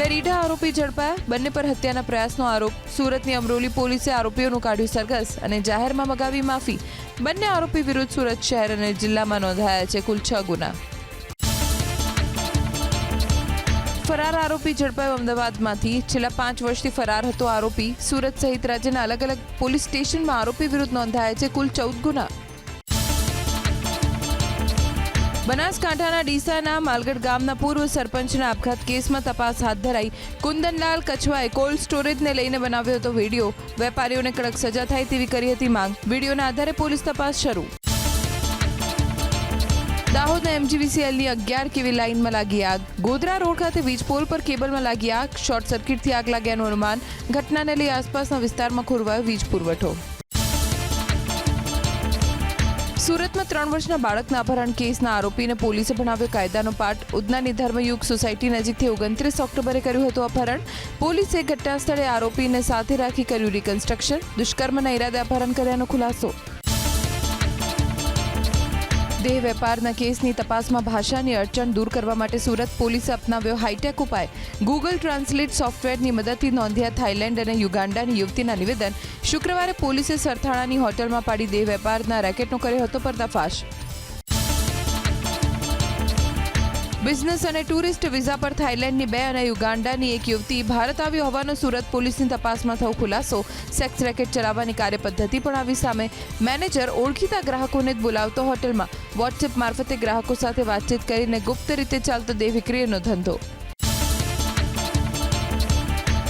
બે રીઢા આરોપી ઝડપાયા. બંને પર હત્યાના પ્રયાસનો આરોપ. સુરતની અમરોલી પોલીસે આરોપીઓનું કાઢ્યું સરઘસ અને જાહેરમાં મગાવી માફી. બંને આરોપી વિરુદ્ધ સુરત શહેર અને જિલ્લામાં નોંધાયા છે કુલ છ ગુના. ફરાર આરોપી ઝડપાયો અમદાવાદમાંથી. છેલ્લા પાંચ વર્ષથી ફરાર હતો આરોપી. સુરત સહિત રાજ્યના અલગ અલગ પોલીસ સ્ટેશનમાં આરોપી વિરુદ્ધ નોંધાયા છે કુલ ચૌદ ગુના. બનાસકાંઠાના ડીસાના માલગઢ ગામના પૂર્વ સરપંચના આપઘાત કેસમાં તપાસ હાથ ધરાઈ. કુંદનલાલ કછવાએ કોલ્ડ સ્ટોરેજને લઈને બનાવ્યો હતો વીડિયો. વેપારીઓને કડક સજા થાય તેવી કરી હતી માંગ. વિડીયોના આધારે પોલીસ તપાસ શરૂ. દાહોદના એમજીવીસીએલની અગિયાર કેવી લાઇનમાં લાગી આગ. ગોધરા રોડ ખાતે વીજ પોલ પર કેબલમાં લાગી આગ. શોર્ટ સર્કિટથી આગ લાગ્યાનું અનુમાન. ઘટનાને લઈ આસપાસના વિસ્તારમાં ખોરવાયો વીજ પુરવઠો. સુરતમાં ત્રણ વર્ષના બાળકના અપહરણ કેસના આરોપીને પોલીસે ભણાવ્યો કાયદાનો પાઠ. ઉદનાની ધર્મયુગ સોસાયટી નજીકથી ઓગણત્રીસ ઓક્ટોબરે કર્યું હતું અપહરણ. પોલીસે ઘટના સ્થળે આરોપીને સાથે રાખી કર્યું રિકન્સ્ટ્રક્શન દુષ્કર્મના ઇરાદે અપહરણ કર્યાનો ખુલાસો. દેહ વેપારના કેસની તપાસમાં ભાષાની અડચણ દૂર કરવા માટે સુરત પોલીસે અપનાવ્યો હાઈટેક ઉપાય. ગૂગલ ટ્રાન્સલેટ સોફ્ટવેરની મદદથી નોંધ્યા થાઇલેન્ડ અને યુગાન્ડાની યુવતીના નિવેદન. શુક્રવારે પોલીસે સરથાણાની હોટલમાં પાડી દેહ વેપારના રેકેટનો કર્યો હતો પર્દાફાશ. બિઝનેસ અને ટુરિસ્ટ વિઝા પર થાઇલેન્ડની બે અને યુગાન્ડાની એક યુવતી ભારત આવી હોવાનો સુરત પોલીસની તપાસમાં થયો ખુલાસો. સેક્સ રેકેટ ચલાવવાની કાર્યપદ્ધતિ પણ આવી સામે મેનેજર ઓળખીતા ગ્રાહકોને જ બોલાવતો હોટેલમાં. વોટ્સએપ મારફતે ગ્રાહકો સાથે વાતચીત કરીને ગુપ્ત રીતે ચાલતો દેહ વિક્રયનો ધંધો.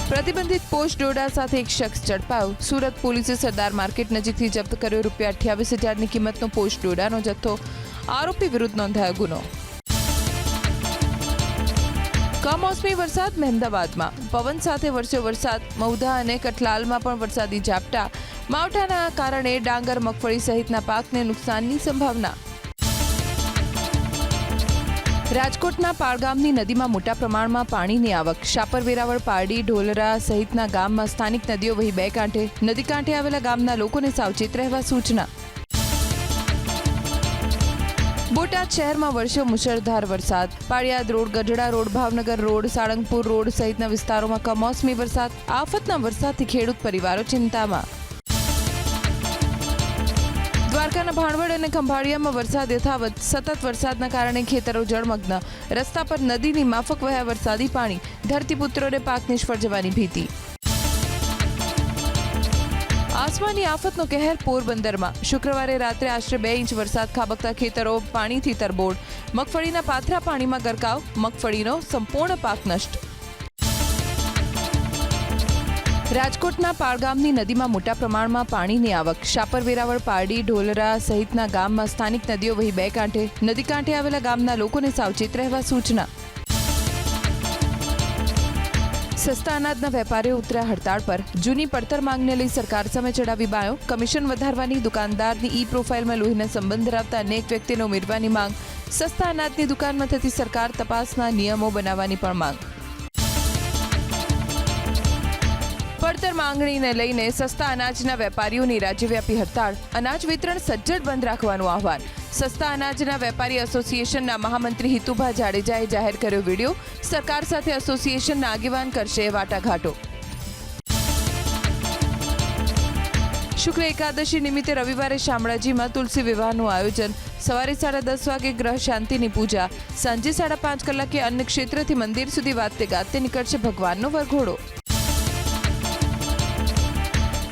પ્રતિબંધિત પોસ્ટ ડોડા સાથે એક શખ્સ ઝડપાયો. સુરત પોલીસે સરદાર માર્કેટ નજીકથી જપ્ત કર્યો રૂપિયા અઠ્યાવીસ હજારની કિંમતનો પોસ્ટ ડોડાનો જથ્થો. આરોપી વિરુદ્ધ નોંધાયો ગુનો. કમોસમી વરસાદ મહેમદાબાદમાં. પવન સાથે વરસ્યો વરસાદ. મૌધા અને કઠલાલમાં પણ વરસાદી ઝાપટા. માવઠાના કારણે ડાંગર, મગફળી સહિતના પાકને નુકસાનની સંભાવના. રાજકોટના પાળગામની નદીમાં મોટા પ્રમાણમાં પાણીની આવક. શાપર વેરાવળ પારડી, ઢોલરા સહિતના ગામમાં સ્થાનિક નદીઓ વહી બે કાંઠે, નદી કાંઠે આવેલા ગામના લોકોને સાવચેત રહેવા સૂચના. બોટાદ શહેરમાં વરસ્યો મુશળધાર વરસાદ. Paliyad road, Gadhada road, Bhavnagar road, Salangpur road સહિતના વિસ્તારોમાં કમોસમી વરસાદ. આફતના વરસાદથી ખેડૂત પરિવારો ચિંતામાં. દ્વારકાના ભાણવડ અને ખંભાળિયામાં વરસાદ યથાવત. સતત વરસાદના કારણે ખેતરો જળમગ્ન. રસ્તા પર નદીની માફક વહ્યા વરસાદી પાણી. ધરતીપુત્રોને પાક નિષ્ફળ જવાની ભીતિ. આસમાની આફતનો કહેર પોરબંદરમાં. શુક્રવારે રાત્રે આશરે બે ઇંચ વરસાદ ખાબકતા ખેતરો પાણીથી તરબોળ. મગફળીના પાથરા પાણીમાં ગરકાવ, મગફળીનો સંપૂર્ણ પાક નષ્ટ. રાજકોટના પાળગામની નદીમાં મોટા પ્રમાણમાં પાણીની આવક. શાપર વેરાવળ પારડી, ઢોલરા સહિતના ગામમાં સ્થાનિક નદીઓ વહી બે કાંઠે, નદી કાંઠે આવેલા ગામના લોકોને સાવચેત રહેવા સૂચના. સસ્તા અનાજના વેપારીઓ ઉતર્યા હડતાળ પર. જૂની પડતર માંગને લઈ સરકાર સામે ચડાવી બાયો. કમિશન વધારવાની દુકાનદારની ઈ પ્રોફાઇલમાં લોહીના સંબંધ ધરાવતા અનેક વ્યક્તિને ઉમેરવાની માંગ. સસ્તા અનાજની દુકાનમાં થતી સરકાર તપાસના નિયમો બનાવવાની પણ માંગ. પડતર માંગણીને લઈને સસ્તા અનાજના વેપારીઓની રાજ્યવ્યાપી હડતાળ. અનાજ વિતરણ સજ્જડ બંધ રાખવાનું આહવાન. સસ્તા અનાજના વેપારી એસોસિએશનના મહામંત્રી હિતુભા જાડેજાએ જાહેર કર્યો વીડિયો. સરકાર સાથે એસોસિએશનના આગેવાન કરશે વાટાઘાટો. શુક્ર એકાદશી નિમિત્તે રવિવારે શામળાજીમાં તુલસી વિવાહનું આયોજન. સવારે સાડા દસ વાગે ગ્રહ શાંતિની પૂજા. સાંજે સાડા પાંચ કલાકે અન્ય ક્ષેત્રથી મંદિર સુધી વાતે ગાતે નીકળશે ભગવાનનો વરઘોડો.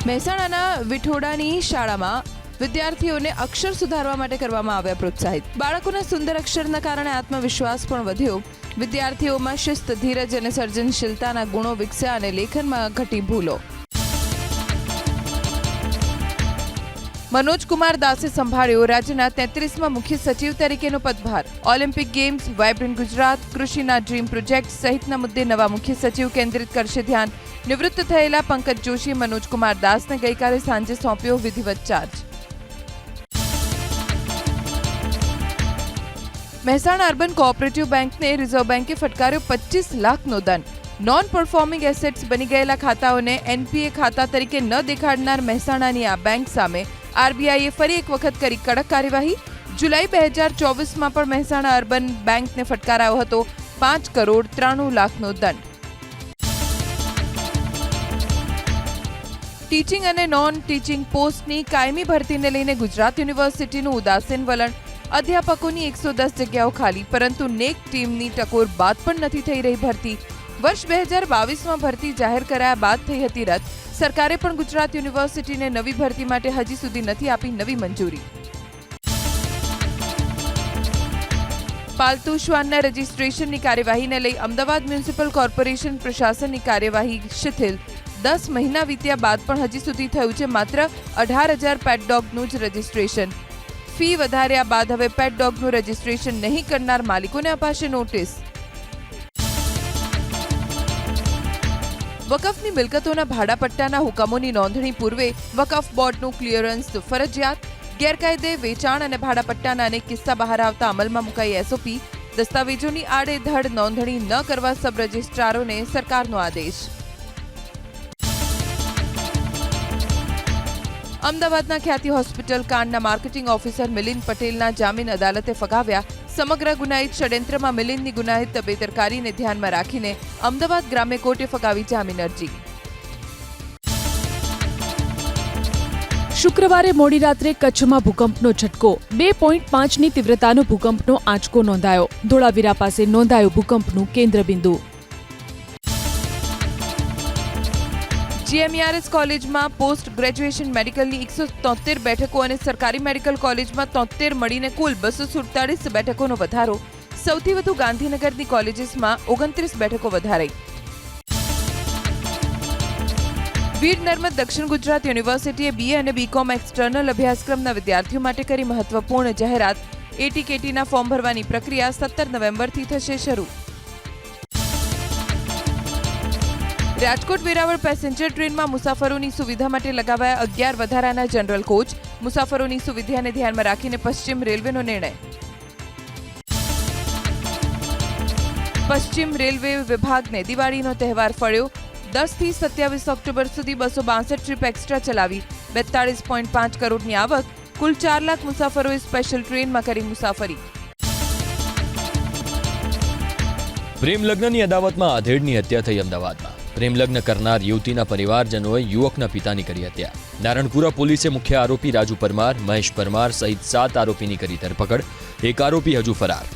મહેસાણાના વિઠોડાની શાળામાં વિદ્યાર્થીઓને અક્ષર સુધારવા માટે કરવામાં આવ્યા પ્રોત્સાહિત. બાળકોના સુંદર અક્ષરના કારણે આત્મવિશ્વાસ પણ વધ્યો. વિદ્યાર્થીઓમાં શિસ્ત, ધીરજ અને સર્જનશીલતાના ગુણો વિકસ્યા અને લેખનમાં ઘટી ભૂલો. મનોજ કુમાર દાસે સંભાળ્યો રાજ્યના તેત્રીસમાં મુખ્ય સચિવ તરીકેનો પદભાર. ઓલિમ્પિક ગેમ્સ વાઇબ્રન્ટ ગુજરાત, કૃષિના ડ્રીમ પ્રોજેક્ટ સહિતના મુદ્દે નવા મુખ્ય સચિવ કેન્દ્રિત કરશે ધ્યાન. નિવૃત્ત થયેલા પંકજ જોશી મનોજ કુમાર દાસને ગઈકાલે સાંજે સોંપ્યો વિધિવત ચાર્જ. મહેસાણા અર્બન કોઓપરેટિવ બેંકને રિઝર્વ બેંકે ફટકાર્યો પચીસ લાખનો દંડ. નોન પરફોર્મિંગ એસેટ્સ બની ગયેલા ખાતાઓને એનપીએ ખાતા તરીકે ન દેખાડનાર મહેસાણાની આ બેંક સામે આરબીઆઈએ ફરી એક વખત કરી કડક કાર્યવાહી. જુલાઈ બે હજાર ચોવીસમાં પણ મહેસાણા અર્બન બેંકને ફટકારાયો હતો પાંચ કરોડ ત્રાણું લાખનો દંડ. ટીચિંગ અને નોન ટીચિંગ પોસ્ટની કાયમી ભરતીને લઈને ગુજરાત યુનિવર્સિટીનું ઉદાસીન વલણ અધ્યાપકોની એકસો દસ જગ્યાઓ ખાલી, પરંતુ નેક ટીમની ટકોર બાદ પણ નથી થઈ રહી ભરતી. વર્ષ બે હજાર બાવીસમાં ભરતી જાહેર કરાયા બાદ થઈ હતી રદ. સરકારે પણ ગુજરાત યુનિવર્સિટીને નવી ભરતી માટે હજી સુધી નથી આપી નવી મંજૂરી. પાલતુ શ્વાનના રજિસ્ટ્રેશનની કાર્યવાહીને લઈ અમદાવાદ મ્યુનિસિપલ કોર્પોરેશન પ્રશાસનની કાર્યવાહી શિથિલ. દસ મહિના વીત્યા બાદ પણ હજી સુધી થયું છે માત્ર અઢાર હજાર પેટ ડોગનું જ રજીસ્ટ્રેશન. ફી વધાર્યા બાદ હવે પેટ ડોગનું રજીસ્ટ્રેશન નહીં કરનાર માલિકોને અપાશે નોટિસ વકફની મિલકતોના ભાડાપટ્ટાના હુકમોની નોંધણી પૂર્વે વકફ બોર્ડનું ક્લિયરન્સ ફરજિયાત, ગેરકાયદે વેચાણ અને ભાડાપટ્ટાના અનેક કિસ્સા બહાર આવતા અમલમાં મુકાઈ એસઓપી દસ્તાવેજોની આડેધડ નોંધણી ન કરવા સબ રજિસ્ટ્રારોને સરકારનો આદેશ. અમદાવાદના ખ્યાતિ હોસ્પિટલ કાંડના માર્કેટિંગ ઓફિસર મિલિંદ પટેલના જામીન અદાલતે ફગાવ્યા. સમગ્ર ગુનાહિત ષડયંત્રમાં મિલિંદની ગુનાહિત બેદરકારીને ધ્યાનમાં રાખીને અમદાવાદ ગ્રામ્ય કોર્ટે ફગાવી જામીન અરજી. શુક્રવારે મોડી રાત્રે કચ્છમાં ભૂકંપનો ઝટકો. બે પોઈન્ટ પાંચની તીવ્રતાનો ભૂકંપનો આંચકો નોંધાયો. ધોળાવીરા પાસે નોંધાયો ભૂકંપનું કેન્દ્રબિંદુ. જીએમઈઆરએસ કોલેજમાં પોસ્ટ ગ્રેજ્યુએશન મેડિકલની એકસો તોતેર બેઠકો અને સરકારી મેડિકલ કોલેજમાં તોતેર મળીને કુલ બસો સુડતાલીસ બેઠકોનો વધારો. સૌથી વધુ ગાંધીનગરની કોલેજીસમાં ઓગણત્રીસ બેઠકો વધારાઈ. વીર નર્મદ દક્ષિણ ગુજરાત યુનિવર્સિટીએ બીએ અને બીકોમ એક્સટર્નલ અભ્યાસક્રમના વિદ્યાર્થીઓ માટે કરી મહત્વપૂર્ણ જાહેરાત. એટીકેટીના ફોર્મ ભરવાની પ્રક્રિયા સત્તર નવેમ્બરથી થશે શરૂ. રાજકોટ વેરાવળ પેસેન્જર ટ્રેનમાં મુસાફરોની સુવિધા માટે લગાવાયા અગિયાર વધારાના જનરલ કોચ. મુસાફરોની સુવિધાને ધ્યાનમાં રાખીને પશ્ચિમ રેલવેનો નિર્ણય. પશ્ચિમ રેલવે વિભાગને દિવાળીનો તહેવાર ફળ્યો. દસથી સત્યાવીસ ઓક્ટોબર સુધી બસો બાસઠ ટ્રીપ એક્સ્ટ્રા ચલાવી. બેતાળીસ પોઈન્ટ પાંચ કરોડની આવક. કુલ ચાર લાખ મુસાફરોએ સ્પેશિયલ ટ્રેનમાં કરી મુસાફરી. પ્રેમ લગ્નની અદાવતમાં આધેડની હત્યા થઈ અમદાવાદમાં. પ્રેમલગ્ન કરનાર યુવતીના પરિવારજનોએ યુવકના પિતાની કરી હત્યા. નારણપુરા પોલીસે મુખ્ય આરોપી રાજુ પરમાર, મહેશ પરમાર સહિત સાત આરોપીની કરી ધરપકડ. એક આરોપી હજુ ફરાર.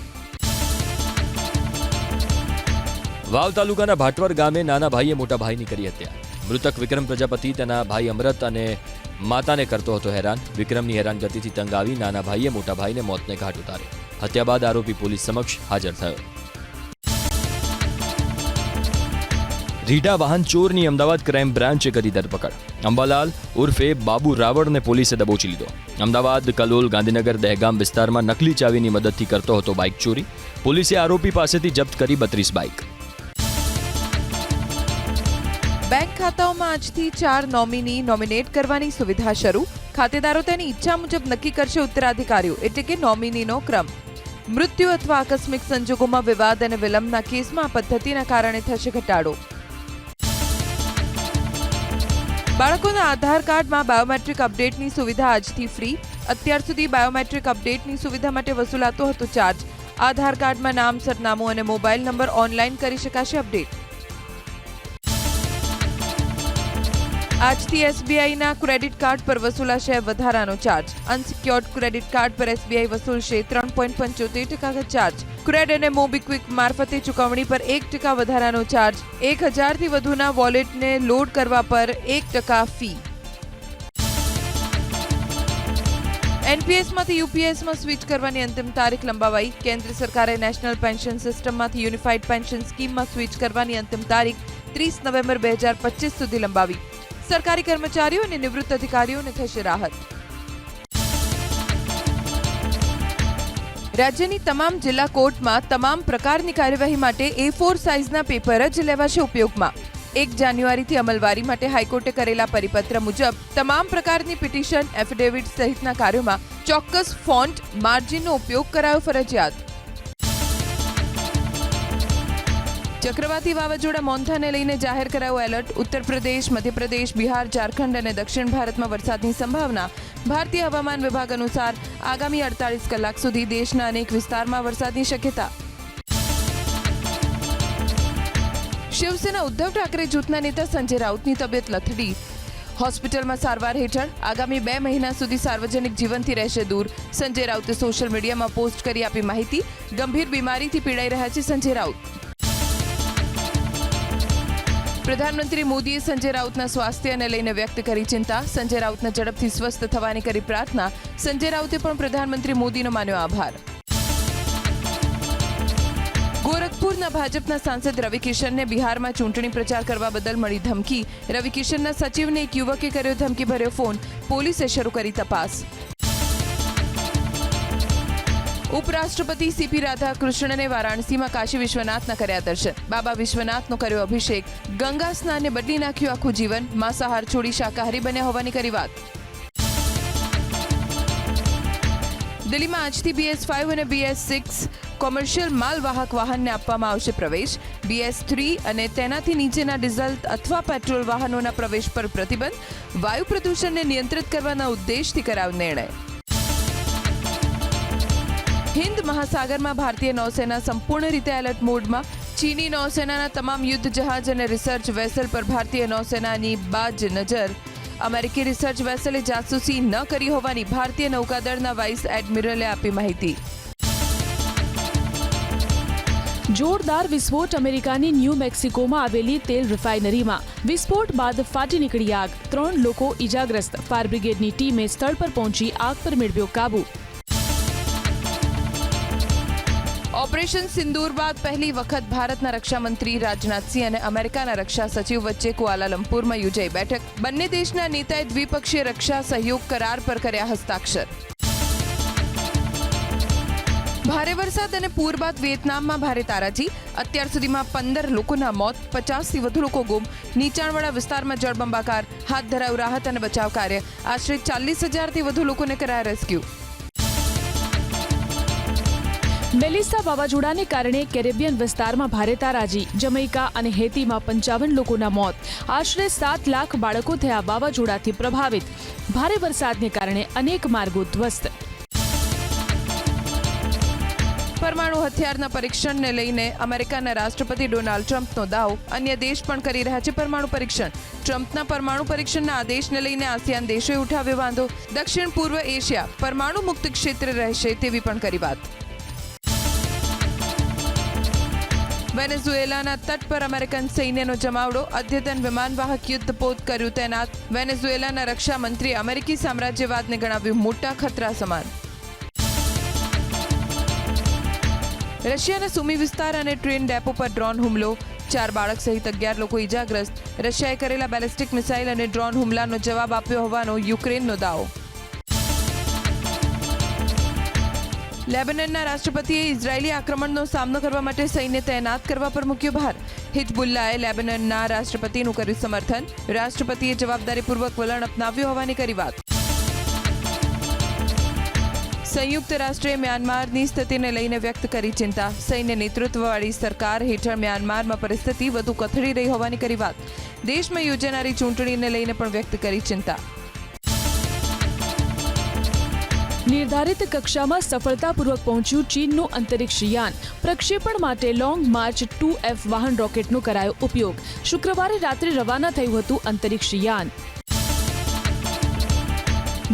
વાવ તાલુકાના ભાટવર ગામે નાના ભાઈએ મોટા ભાઈની કરી હત્યા. મૃતક વિક્રમ પ્રજાપતિ, તેના ભાઈ અમરત અને માતાને કરતો હતો હેરાન. વિક્રમની હેરાનગતિથી તંગ આવી નાના ભાઈએ મોટા ભાઈને મોતને ઘાટ ઉતાર્યો. હત્યા બાદ આરોપી પોલીસ સમક્ષ હાજર થયો. રીઢા વાહન ચોરની અમદાવાદ ક્રાઇમ બ્રાન્ચે કરી ધરપકડ. અંબાલાલ ઉર્ફે બાબુ રાવળને પોલીસે દબોચી લીધો. અમદાવાદ, કલોલ, ગાંધીનગર, દહેગામ વિસ્તારમાં નકલી ચાવીની મદદથી કરતો હતો બાઇક ચોરી. પોલીસે આરોપી પાસેથી જપ્ત કરી બત્રીસ બાઇક. બેંક ખાતાઓમાં આજથી ચાર નોમિની નોમિનેટ કરવાની સુવિધા શરૂ. ખાતેદારો તેની ઈચ્છા મુજબ નક્કી કરશે ઉત્તરાધિકારીઓ, એટલે કે નોમિનીનો ક્રમ. મૃત્યુ અથવા આકસ્મિક સંજોગોમાં વિવાદ અને વિલંબના કેસમાં પદ્ધતિના કારણે થશે ઘટાડો. બાળકોના આધાર કાર્ડમાં બાયોમેટ્રિક અપડેટની સુવિધા આજથી ફ્રી. અત્યાર સુધી બાયોમેટ્રિક અપડેટની સુવિધા માટે વસૂલાતો હતો ચાર્જ. આધાર કાર્ડમાં નામ, સરનામું અને મોબાઈલ નંબર ઓનલાઈન કરી શકાશે અપડેટ. આજથી એસબીઆઈના ક્રેડિટ કાર્ડ પર વસૂલાશે વધારાનો ચાર્જ અનસિક્યોર્ડ ક્રેડિટ કાર્ડ પર એસબીઆઈ વસૂલશે ત્રણ પોઈન્ટ પંચોતેર ટકા ચાર્જ ક્રેડ અને મોબીક્વિક મારફતે ચૂકવણી પર એક ટકા વધારાનો ચાર્જ એક હજારથી વધુના વોલેટને લોડ કરવા પર એક ટકા ફી એનપીએસમાંથી યુપીએસમાં સ્વિચ કરવાની અંતિમ તારીખ લંબાવાઈ. કેન્દ્ર સરકારે નેશનલ પેન્શન સિસ્ટમમાંથી યુનિફાઇડ પેન્શન સ્કીમમાં સ્વિચ કરવાની અંતિમ તારીખ ત્રીસ નવેમ્બર બે હજાર પચીસ સુધી લંબાવી. સરકારી કર્મચારીઓ અને નિવૃત્ત અધિકારીઓને થશે રાહત. રાજ્યની તમામ જિલ્લા કોર્ટમાં તમામ પ્રકારની કાર્યવાહી માટે એ ફોર સાઇઝના પેપર જ લેવાશે ઉપયોગમાં. એક જાન્યુઆરીથી અમલવારી માટે હાઈકોર્ટે કરેલા પરિપત્ર મુજબ તમામ પ્રકારની પિટિશન એફિડેવિટ સહિતના કાર્યોમાં ચોક્કસ ફોન્ટ, માર્જિનનો ઉપયોગ કરાયો ફરજિયાત. ચક્રવાતી વાવાઝોડા મોન્થાને લઈને જાહેર કરાયો એલર્ટ. ઉત્તર પ્રદેશ મધ્યપ્રદેશ, બિહાર, ઝારખંડ અને દક્ષિણ ભારતમાં વરસાદની સંભાવના. ભારતીય હવામાન વિભાગ અનુસાર આગામી અડતાલીસ કલાક સુધી દેશના અનેક વિસ્તારમાં વરસાદની શક્યતા. શિવસેના ઉદ્ધવ ઠાકરે જૂથના નેતા સંજય રાઉતની તબિયત લથડી. હોસ્પિટલમાં સારવાર હેઠળ આગામી બે મહિના સુધી સાર્વજનિક જીવનથી રહેશે દૂર. સંજય રાઉતે સોશિયલ મીડિયામાં પોસ્ટ કરી આપી માહિતી. ગંભીર બીમારીથી પીડાઈ રહ્યા છે સંજય રાઉત. પ્રધાનમંત્રી મોદીએ સંજય રાઉતના સ્વાસ્થ્યને લઈને વ્યક્ત કરી ચિંતા. સંજય રાઉતના ઝડપથી સ્વસ્થ થવાની કરી પ્રાર્થના. સંજય રાઉતે પણ પ્રધાનમંત્રી મોદીનો માન્યો આભાર. ગોરખપુરના ભાજપના સાંસદ રવિ કિશનને બિહારમાં ચૂંટણી પ્રચાર કરવા બદલ મળી ધમકી. રવિ કિશનના સચિવને એક યુવકે કર્યો ધમકીભર્યો ફોન. પોલીસે શરૂ કરી તપાસ. ઉપરાષ્ટ્રપતિ સીપી રાધાકૃષ્ણને વારાણસીમાં કાશી વિશ્વનાથના કર્યા દર્શન. બાબા વિશ્વનાથનો કર્યો અભિષેક. ગંગા સ્નાને બદલી નાખ્યું આખું જીવન. માંસાહાર છોડી શાકાહારી બન્યા હોવાની કરી વાત. દિલ્હીમાં આજથી બીએસ ફાઇવ અને બીએસ સિક્સ કોમર્શિયલ માલવાહક વાહનને આપવામાં આવશે પ્રવેશ. બીએસ થ્રી અને તેનાથી નીચેના ડીઝલ અથવા પેટ્રોલ વાહનોના પ્રવેશ પર પ્રતિબંધ. વાયુ પ્રદૂષણને નિયંત્રિત કરવાના ઉદ્દેશથી કરાવ નિર્ણય. હિન્દ મહાસાગરમાં ભારતીય નૌસેના સંપૂર્ણ રીતે એલર્ટ મોડમાં. ચીની નૌસેનાના તમામ યુદ્ધ જહાજ અને રિસર્ચ વેસલ પર ભારતીય નૌસેનાની બાજ નજર. અમેરિકી રિસર્ચ વેસલે જાસૂસી ન કરી હોવાની ભારતીય નૌકાદળના વાઇસ એડમિરલે આપી માહિતી. જોરદાર વિસ્ફોટ અમેરિકાની ન્યૂ મેક્સિકોમાં આવેલી તેલ રિફાઇનરીમાં. વિસ્ફોટ બાદ ફાટી નીકળી આગ. ત્રણ લોકો ઇજાગ્રસ્ત ફાયર બ્રિગેડની ટીમે સ્થળ પર પહોંચી આગ પર મેળવ્યો કાબુ. ઓપરેશન સિંદૂર બાદ પહેલી વખત ભારતના રક્ષામંત્રી રાજનાથસિંહ અને અમેરિકાના રક્ષા સચિવ વચ્ચે કુઆલાલંપુરમાં યોજાઈ બેઠક. બંને દેશના નેતાએ દ્વિપક્ષીય રક્ષા સહયોગ કરાર પર કર્યા હસ્તાક્ષર. ભારે વરસાદ અને પૂર બાદ વિયેતનામમાં ભારે તારાજી. અત્યાર સુધીમાં પંદર લોકોના મોત, પચાસથી વધુ લોકો ગુમ. નીચાણવાળા વિસ્તારમાં જળબંબાકાર, હાથ ધરાયું રાહત અને બચાવ કાર્ય. આશરે ચાલીસ હજારથી વધુ લોકોને કરાયા રેસ્ક્યુ. મેલિસા વાવાઝોડાને કારણે કેરેબિયન વિસ્તારમાં ભારે તારાજી, જમૈકા અને હેતીમાં પંચાવન લોકોના મોત. આશરે સાત લાખ બાળકો થયા વાવાઝોડાથી પ્રભાવિત. ભારે વરસાદને કારણે અનેક માર્ગો ધ્વસ્ત. પરમાણુ હથિયારના પરીક્ષણને લઈને અમેરિકાના રાષ્ટ્રપતિ ડોનાલ્ડ ટ્રમ્પનો દાવ. અન્ય દેશ પણ કરી રહ્યા છે પરમાણુ પરીક્ષણ. ટ્રમ્પના પરમાણુ પરીક્ષણના આદેશને લઈને આસિયાન દેશોએ ઉઠાવ્યો વાંધો. દક્ષિણ પૂર્વ એશિયા પરમાણુ મુક્ત ક્ષેત્ર રહેશે તેવી પણ કરી વાત. વેનેઝુએલાના તટ પર અમેરિકન સૈન્યનો જમાવડો, અદ્યતન વિમાનવાહક યુદ્ધ પોત કર્યું તૈનાત. વેનેઝુએલાના રક્ષા મંત્રીએ અમેરિકી સામ્રાજ્યવાદને ગણાવ્યું મોટા ખતરા સમાન. રશિયાના સુમી વિસ્તાર અને ટ્રેન ડેપો પર ડ્રોન હુમલો. ચાર બાળક સહિત અગિયાર લોકો ઇજાગ્રસ્ત રશિયાએ કરેલા બેલિસ્ટિક મિસાઇલ અને ડ્રોન હુમલાનો જવાબ આપ્યો હોવાનો યુક્રેનનો દાવો. લેબનનના રાષ્ટ્રપતિએ ઇઝરાયેલી આક્રમણનો સામનો કરવા માટે સૈન્ય તૈનાત કરવા પર મૂક્યો ભાર. હિજબુલ્લાએ લેબનનના રાષ્ટ્રપતિનું કર્યું સમર્થન. રાષ્ટ્રપતિએ જવાબદારીપૂર્વક વલણ અપનાવ્યું હોવાની કરી વાત. સંયુક્ત રાષ્ટ્રે મ્યાનમારની સ્થિતિને લઈને વ્યક્ત કરી ચિંતા. સૈન્ય નેતૃત્વવાળી સરકાર હેઠળ મ્યાનમારમાં પરિસ્થિતિ વધુ કથળી રહી હોવાની કરી વાત. દેશમાં યોજાનારી ચૂંટણીને લઈને પણ વ્યક્ત કરી ચિંતા. નિર્ધારિત કક્ષામાં સફળતાપૂર્વક પહોંચ્યું ચીનનું અંતરિક્ષ યાન. પ્રક્ષેપણ માટે લોંગ માર્ચ ટુ એફ વાહન રોકેટનો કરાયો ઉપયોગ. શુક્રવારે રાત્રે રવાના થયું હતું અંતરિક્ષ યાન.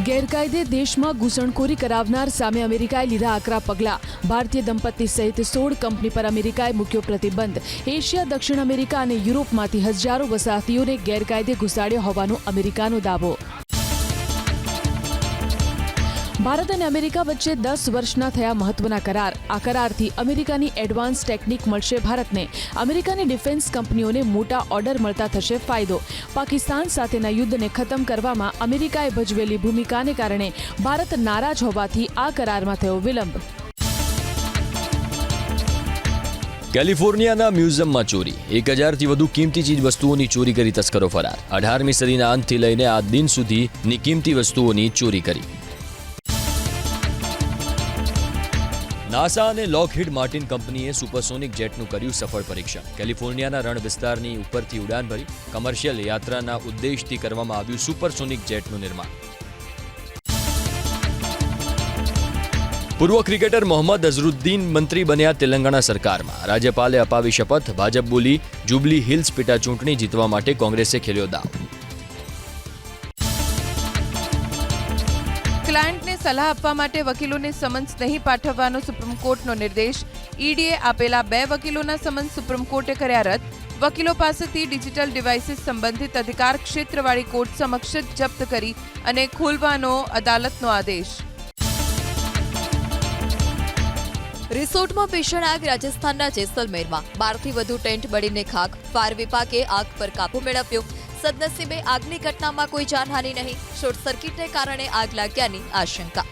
ગેરકાયદે દેશમાં ઘૂસણખોરી કરાવનાર સામે અમેરિકાએ લીધા આકરા પગલાં. ભારતીય દંપતી સહિત સોળ કંપની પર અમેરિકાએ મૂક્યો પ્રતિબંધ. એશિયા, દક્ષિણ અમેરિકા અને યુરોપમાંથી હજારો વસાહતીઓને ગેરકાયદે ઘુસાડ્યા હોવાનો અમેરિકાનો દાવો. ભારત અને અમેરિકા વચ્ચે દસ વર્ષના થયા મહત્વના કરાર આ કરારથી અમેરિકાની એડવાન્સ ટેકનિક મળશે ભારતને અમેરિકાની ડિફેન્સ કંપનીઓને મોટા ઓર્ડર મળતા થશે ફાયદો પાકિસ્તાન સાથેના યુદ્ધને ખતમ કરવામાં અમેરિકાએ ભજવેલી ભૂમિકાને કારણે ભારત નારાજ હોવાથી આ કરારમાં થયો વિલંબ કેલિફોર્નિયાના મ્યુઝિયમમાં ચોરી. એક હજારથી વધુ કિંમતી ચીજ વસ્તુઓની ચોરી કરી તસ્કરો ફરાર. અઢારમી સદીના અંતથી લઈને આ દિન સુધીની કિંમતી વસ્તુઓની ચોરી કરી. નાસા અને લોકહીડ માર્ટિન કંપનીએ સુપરસોનિક જેટનું કર્યું સફળ પરીક્ષણ. કેલિફોર્નિયાના રણ વિસ્તારની ઉપરથી ઉડાન ભરી કમર્શિયલ યાત્રાના ઉદ્દેશથી કરવામાં આવ્યું સુપરસોનિક જેટનું નિર્માણ. પૂર્વ ક્રિકેટર મોહમ્મદ અઝરુદ્દીન મંત્રી બન્યા તેલંગાણા સરકારમાં. રાજ્યપાલે અપાવી શપથ, ભાજપ બોલી જુબલી હિલ્સ પેટા ચૂંટણી જીતવા માટે કોંગ્રેસે ખેલ્યો દાવ. સલાહ આપવા માટે વકીલોને સમન્સ નહીં પાઠવવાનો સુપ્રીમ કોર્ટનો નિર્દેશ. ઈડીએ આપેલા બે વકીલોના સમન્સ સુપ્રીમ કોર્ટે કર્યા રદ. વકીલો પાસેથી ડિજિટલ ડિવાઇસીસ સંબંધિત અધિકાર ક્ષેત્રવાળી કોર્ટ સમક્ષ જપ્ત કરી અને ખોલવાનો અદાલતનો આદેશ. રિસોર્ટમાં ભીષણ આગ રાજસ્થાનના જેસલમેરમાં. બારથી વધુ ટેન્ટ બળીને ખાક ફાયર વિભાગે આગ પર કાબુ મેળવ્યો. સદનસીબે આગની ઘટનામાં કોઈ જાનહાનિ નહીં. શોર્ટ સર્કિટને કારણે આગ લાગ્યાની આશંકા.